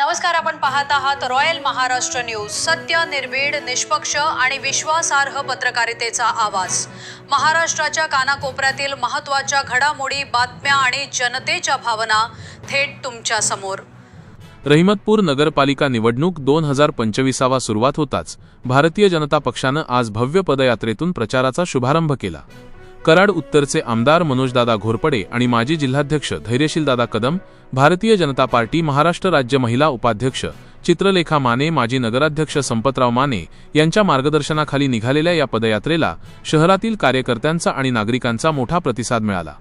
नमस्कार आपण पाहत आहात रॉयल महाराष्ट्र न्यूज. सत्य निर्भीड निष्पक्ष आणि विश्वासार्ह पत्रकारितेचा आवाज. महाराष्ट्राच्या कानाकोपऱ्यातील महत्त्वाच्या घडामोडी बातम्या आणि जनतेच्या भावना थेट तुमच्यासमोर. रहिमतपूर नगरपालिका निवडणूक दोन हजार पंचवीसावा सुरुवात होताच. भारतीय जनता पक्षानं आज भव्य पदयात्रेतून प्रचाराचा शुभारंभ केला. कराड उत्तरचे आमदार मनोजदादा घोरपडे आणि माजी जिल्हाध्यक्ष धैर्यशीलदादा कदम भारतीय जनता पार्टी महाराष्ट्र राज्य महिला उपाध्यक्ष चित्रलेखा माने माजी नगराध्यक्ष संपतराव माने यांच्या मार्गदर्शनाखाली निघालेल्या या पदयात्रेला शहरातील कार्यकर्त्यांचा आणि नागरिकांचा मोठा प्रतिसाद मिळाला.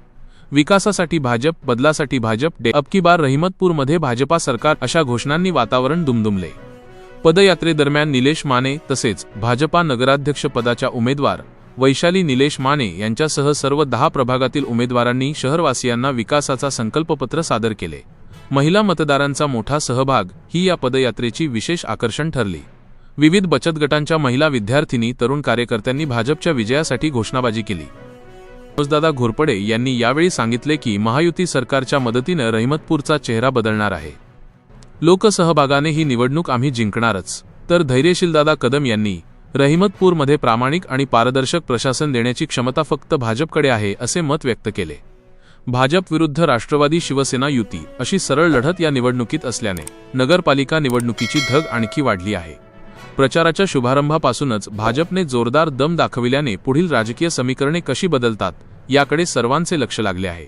विकासासाठी भाजप बदलासाठी भाजप डे अबकी बार रहिमतपूरमध्ये भाजपा सरकार अशा घोषणांनी वातावरण दुमदुमले. पदयात्रेदरम्यान निलेश माने तसेच भाजपा नगराध्यक्ष पदाच्या उमेदवार वैशाली निलेश माने यांच्यासह सर्व दहा प्रभागातील उमेदवारांनी शहरवासियांना विकासाचा संकल्पपत्र सादर केले. महिला मतदारांचा मोठा सहभाग ही या पदयात्रेची विशेष आकर्षण ठरली. विविध बचत गटांच्या महिला विद्यार्थिनी तरुण कार्यकर्त्यांनी भाजपच्या विजयासाठी घोषणाबाजी केली. मनोजदादा घोरपडे यांनी यावेळी सांगितले की महायुती सरकारच्या मदतीनं रहिमतपूरचा चेहरा बदलणार आहे. लोकसहभागाने ही निवडणूक आम्ही जिंकणारच. तर धैर्यशीलदादा कदम यांनी रहिमतपूरमध्ये प्रामाणिक आणि पारदर्शक प्रशासन देण्याची क्षमता फक्त भाजपकडे आहे असे मत व्यक्त केले. भाजप विरुद्ध राष्ट्रवादी शिवसेना युती अशी सरळ लढत या निवडणुकीत असल्याने नगरपालिका निवडणुकीची धग आणखी वाढली आहे. प्रचाराच्या शुभारंभापासूनच भाजपने जोरदार दम दाखविल्याने पुढील राजकीय समीकरणे कशी बदलतात याकडे सर्वांचे लक्ष लागले आहे.